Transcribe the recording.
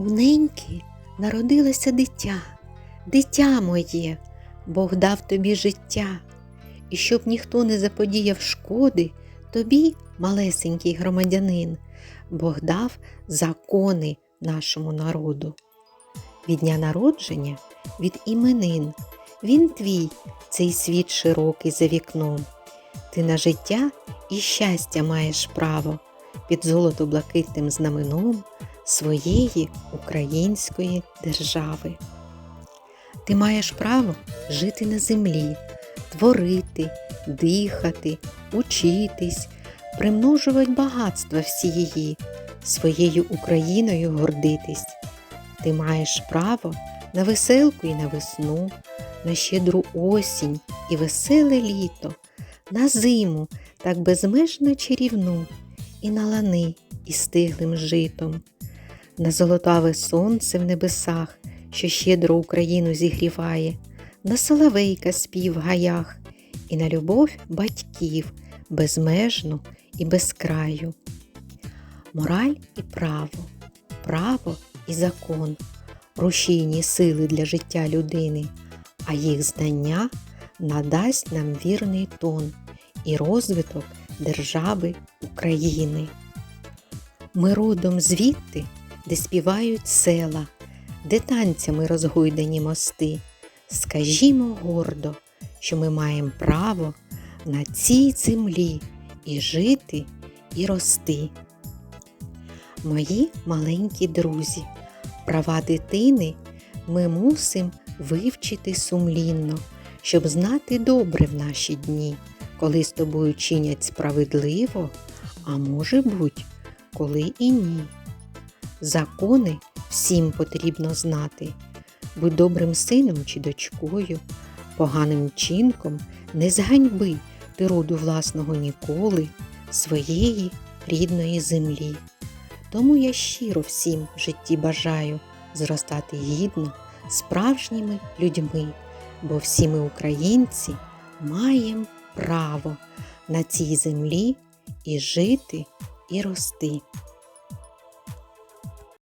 У неньки народилося дитя, дитя моє, Бог дав тобі життя, і щоб ніхто не заподіяв шкоди, тобі, малесенький громадянин, Бог дав закони нашому народу. Від дня народження, від іменин, він твій, цей світ широкий за вікном. Ти на життя і щастя маєш право під золото-блакитним знаменом своєї української держави. Ти маєш право жити на землі, творити, дихати, учитись, примножувати багатства всі її, своєю Україною гордитись. Ти маєш право на веселку і на весну, на щедру осінь і веселе літо, на зиму так безмежно чарівну, і на лани із стиглим житом, на золотаве сонце в небесах, що щедро Україну зігріває, на соловейка спів в гаях, і на любов батьків безмежну і безкраю. Мораль і право, право і закон, рушійні сили для життя людини, а їх знання надасть нам вірний тон і розвиток держави України. Ми родом звідти, де співають села, де танцями розгойдані мости. Скажімо гордо, що ми маємо право на цій землі і жити, і рости. Мої маленькі друзі, права дитини ми мусимо вивчити сумлінно, щоб знати добре в наші дні, коли з тобою чинять справедливо, а може бути, коли і ні. Закони всім потрібно знати. Будь добрим сином чи дочкою, поганим чинком не зганьби ти роду власного ніколи, своєї рідної землі. Тому я щиро всім в житті бажаю зростати гідно, справжніми людьми, бо всі ми, українці, маємо право на цій землі і жити, і рости.